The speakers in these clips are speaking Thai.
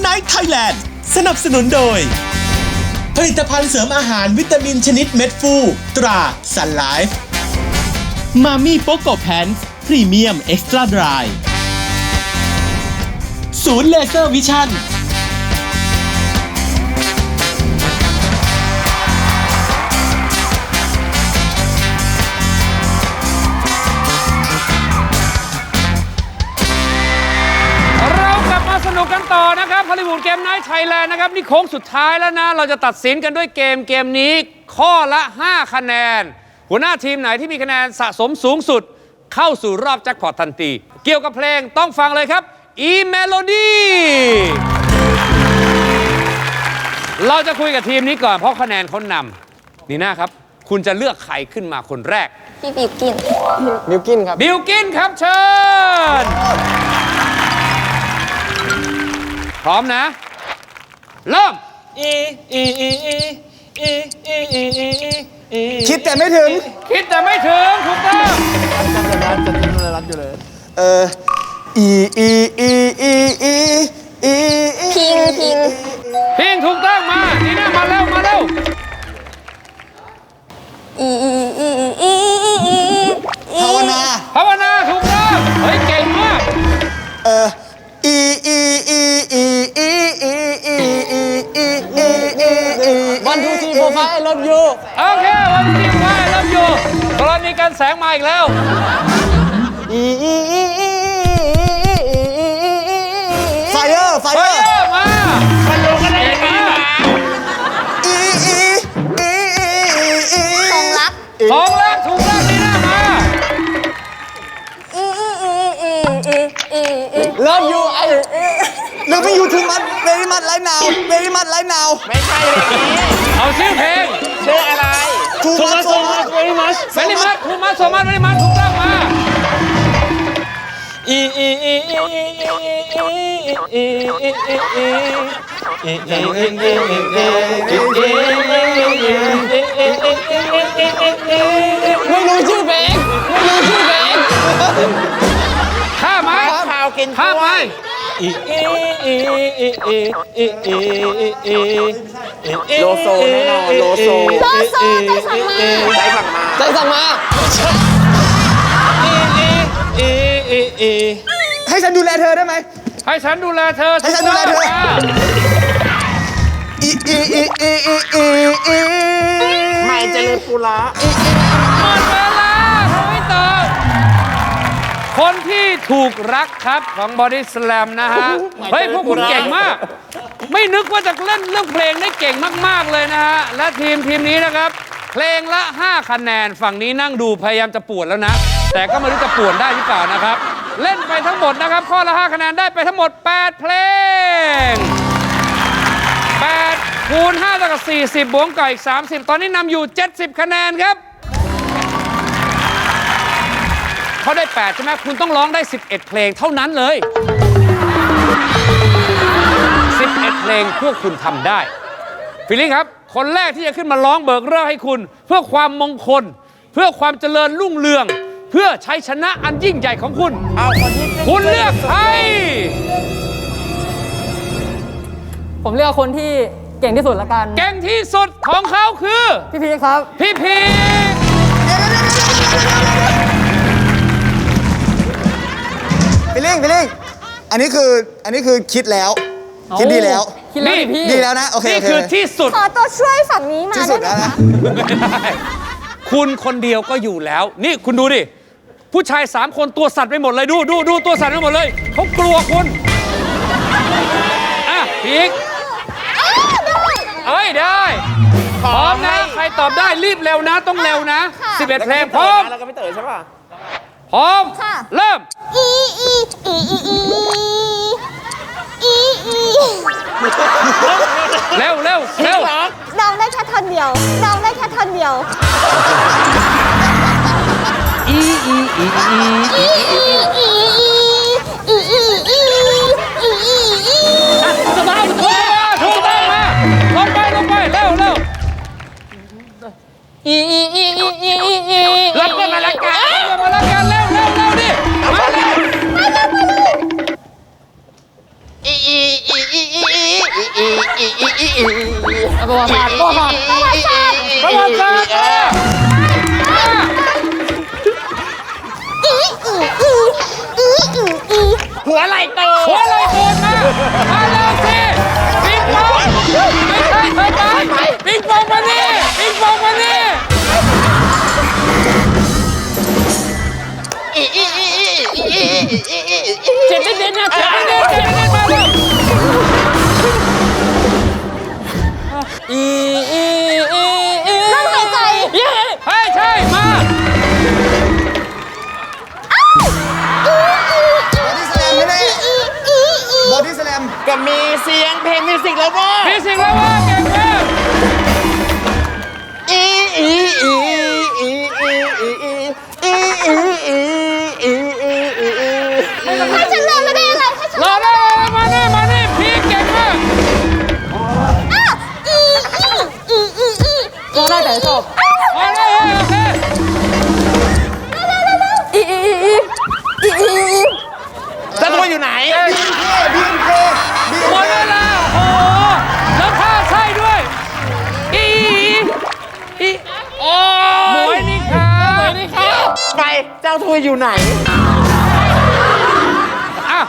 ไนท์ไทยแลนด์สนับสนุนโดย ผลิตภัณฑ์เสริมอาหารวิตามินชนิดเม็ดฟูตราสันไลฟ์มามี่โปโกแพนส์พรีเมียมเอ็กซ์ตร้าดรายศูนย์เลเซอร์วิชั่น ลลีวูดเกม i น h t ไทยแลนด์นะครับ นี่โค้งสุดท้ายแล้วนะ เราจะตัดสินกันด้วยเกมเกมนี้ข้อละ 5 คะแนน หัวหน้าทีมไหนที่มีคะแนนสะสมสูงสุด เข้าสู่รอบแจ็คพอตทันที เกี่ยวกับเพลงต้องฟังเลยครับ อีเมโลดี้เราจะคุยกับทีมนี้ก่อนเพราะคะแนนเขานำนี่นะครับ คุณจะเลือกใครขึ้นมาคนแรก พี่บิวกินมิวกินครับ บิลกินครับเชิญ พร้อมนะ เริ่ม คิดแต่ไม่ถึง คิดแต่ไม่ถึงถูกต้อง เอออีอีอีอีอีอีพิงพิงพิงถูกต้องมานี่นะมาเร็ว มาเร็ว อีอีอีอีอีอีภาวนา ภาวนาถูกต้อง เฮ้ย เก่งมาก เอออี ฟร์ไฟไอเลิฟยูโอเควันที่ว่าเริ่มอยู่กรณีการแสงมาอีกแล้ว อีอีอีอีไฟเออร์ไฟไปเออร์เริ่มมามันลงกันได้ยังไงอีอีอีอีอีสองรักสองแล้วถูกต้องนี่นะมา อีอีอีอีอีอีอีเลิฟยูไอเลิฟยูทูมัดเวรี่มัดไลน์นาวเวรี่มัดไลน์นาวเอาชื่อเพลงทูมัดโซมัดเวรี่มัดเวลิมัสถูกมาสมัสเวลิมัสถูกต้องมาไม่รู้ชื่อเพลงไม่รู้ชื่อเพลงข้ามไหมข้าวกินข้ามไหม โลโซแน่นอนโลโซโลโซใจสั่งมาใจสั่งมาใจสั่งมาให้ฉันดูแลเธอได้ไหมให้ฉันดูแลเธอให้ฉันดูแลเธอถูกต้องอีอีอีอีอีอีอีไม่เจริญปุระ คนที่ถูกรักครับของบอดี้สแลมนะฮะ เฮ้ย พวกคุณเก่งมาก ไม่นึกว่าจะเล่นเรื่องเพลงได้เก่งมาก ๆ เลยนะฮะ และทีมทีมนี้นะครับ เพลงละ 5 คะแนนฝั่งนี้นั่งดูพยายามจะปวดแล้วนะ แต่ก็ไม่รู้จะปวดได้หรือเปล่านะครับ เล่นไปทั้งหมดนะครับ ข้อละ 5 คะแนนได้ไปทั้งหมด 8 เพลง 8คูณ5เท่ากับ40 บวกกับอีก30 ตอนนี้นำอยู่ 70 คะแนนครับ เขาได้ 8 ใช่ไหมคุณต้องร้องได้ 11 เพลงเท่านั้นเลย 11 เพลงพวกคุณทำได้ ฟิลลี่ครับ คนแรกที่จะขึ้นมาร้องเบิกเรื่องให้คุณ เพื่อความมงคล เพื่อความเจริญรุ่งเรือง เพื่อชัยชนะอันยิ่งใหญ่ของคุณคุณเลือกใครผมเลือกคนที่เก่งที่สุดละกัน เก่งที่สุดของเขาคือ พี่พีชครับ พี่พีฟิล ลิ่งฟิลลิ่งอันนี้คืออันนี้คือคิดแล้ว คิดดีแล้ว คิดแล้วดิพี่ดีแล้วนะโอเคนี่โอเค คือที่สุด ขอตัวช่วยฝั่งนี้มาที่สุได้ดไหมแล้วนะคะไม่ได้คุณคนเดียวก็อยู่แล้ว นี่คุณดูดิ ผู้ชายสามคนตัวสั่นไปหมดเลย ดูดูดูตัวสั่นไปหมดเลย เขากลัวคุณอะพีกเอ้ย ได้ พร้อมนะ ใครตอบได้รีบเร็วนะ ต้องเร็วนะ11 เพลงพร้อม แล้วก็ไม่เต๋อใช่ป่ะ พร้อม ค่ะ เริ่ม อี อี อีอีอีอีอีเร็วเร็วเร็วเดาได้แค่ท่อนเดียวเดาได้แค่ท่อนเดียวอีอีอีอีอีอีอีอีอีอีอีอีอีสบายถูกต้องถูกต้องมาลงไปลงไปเร็วเร็วอีอีอีอีอีอีอีรับกันมาแล้วกัน ประวัติศาสตร์ประวัติศาสตร์ประวัติศาสตร์มามาอีอีอีอีอีอีหัวไหล่โตหัวไหล่โตนมามาเลยสิปิงปอ งเพลงมิวสิกแล้วว่ามีสิ่งแล้วว่าเก่งมากอีอีอีอีอีอีอีอีอีอีอีอีอีให้ฉันเดินไม่ได้ยังไงให้ฉันรอได้มานี่มานี่พี่เก่งมากอ้าวอีอีอีอีอีก็ได้แต่ชอบมาเลยโอเคอีอีอีอีอีอีเจ้าตัวอยู่ไหน ไปเจ้าตัวอยู่ไหน อะ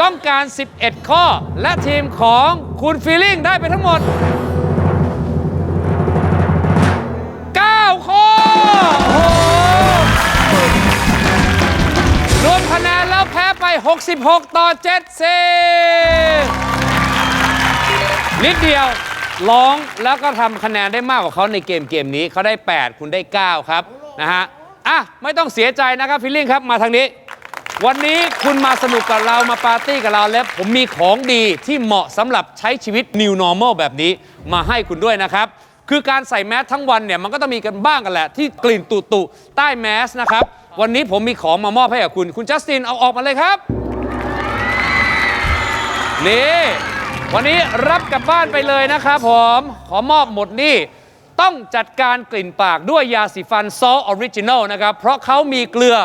ต้องการ 11 ข้อ และทีมของคุณฟีลิ่งได้ไปทั้งหมด 9 ข้อ โอ้โหรวมคะแนนแล้วแพ้ไป 66 ต่อ7เซนิดเดียวร้องแล้วก็ทำคะแนนได้มากกว่าเขาในเกมเกมนี้เขาได้ 8 คุณได้ 9 ครับ นะฮะ อะไม่ต้องเสียใจนะครับฟิลลิ่งครับมาทางนี้ วันนี้คุณมาสนุกกับเรามาปาร์ตี้กับเราแล้ว ผมมีของดีที่เหมาะสำหรับใช้ชีวิต New Normal แบบนี้มาให้คุณด้วยนะครับ คือการใส่แมสทั้งวันเนี่ยมันก็ต้องมีกันบ้างกันแหละ ที่กลิ่นตุตุๆใต้แมสนะครับ วันนี้ผมมีของมามอบให้กับคุณ คุณจัสตินเอาออกมาเลยครับ นี่ วันนี้รับกลับบ้านไปเลยนะครับผม ขอมอบหมดนี่ ต้องจัดการกลิ่นปากด้วยยาสีฟันซอลออริจิน l นะครับ เพราะเขามีเกลือ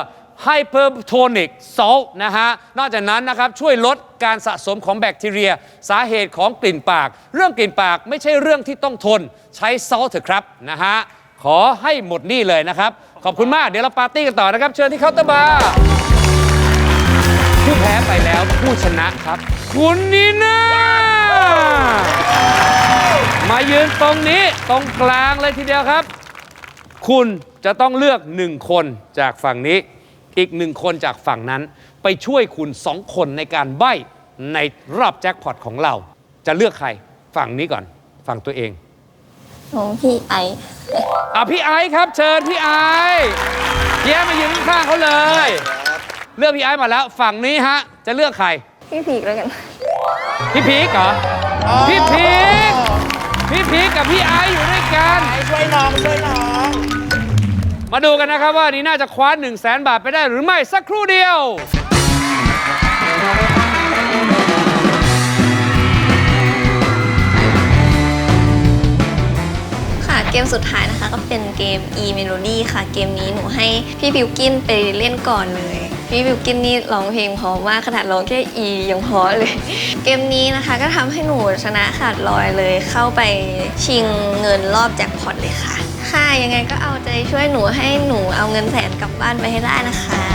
ไฮเปอร์โทนิกซอลนะฮะ นอกจากนั้นนะครับ ช่วยลดการสะสมของแบคทีเรีย สาเหตุของกลิ่นปาก เรื่องกลิ่นปากไม่ใช่เรื่องที่ต้องทน ใช้ซอลเถอะครับนะฮะ ขอให้หมดนี่เลยนะครับ ขอบคุณมาก เดี๋ยวเราปาร์ตี้กันต่อนะครับ เชิญที่เคาน์เตอร์บาร์ผู้แพ้ไปแล้วผู้ชนะครับ คุณนีน่า มายืนตรงนี้ตรงกลางเลยทีเดียวครับ คุณจะต้องเลือกหนึ่งคนจากฝั่งนี้ อีกหนึ่งคนจากฝั่งนั้น ไปช่วยคุณสองคนในการใบ้ในรอบแจ็คพอตของเรา จะเลือกใครฝั่งนี้ก่อน ฝั่งตัวเองของพี่ไออะพี่ไอซ์ครับ เชิญพี่ไอซ์แย้มายืนข้างๆเขาเลย เลือกพี่ไอซ์มาแล้วฝั่งนี้ฮะ จะเลือกใคร พี่ผีกแล้วกัน พี่พีกเหรออพี่พีก พี่พีกกับพี่ไอซ์อยู่ด้วยกัน ช่วยน้องช่วยน้องมาดูกันนะครับว่านี่น่าจะคว้า1 0 0 0 0แสนบาทไปได้หรือไม่สักครู่เดียว ค่ะเกมสุดท้ายนะคะก็เป็นเกม e melody ค่ะ เกมนี้หนูให้พี่บิวกินไปเล่นก่อนเลย พี่บิวกินนี่ร้องเพลงเพราะมากขนาดร้องแค่ e ยังเพราะเลย เกมนี้นะคะก็ทำให้หนูชนะขาดลอยเลยเข้าไปชิงเงินรอบแจ็คพอตเลยค่ะ ค่ะยังไงก็เอาใจช่วยหนูให้หนูเอาเงินแสนกลับบ้านไปให้ได้นะคะ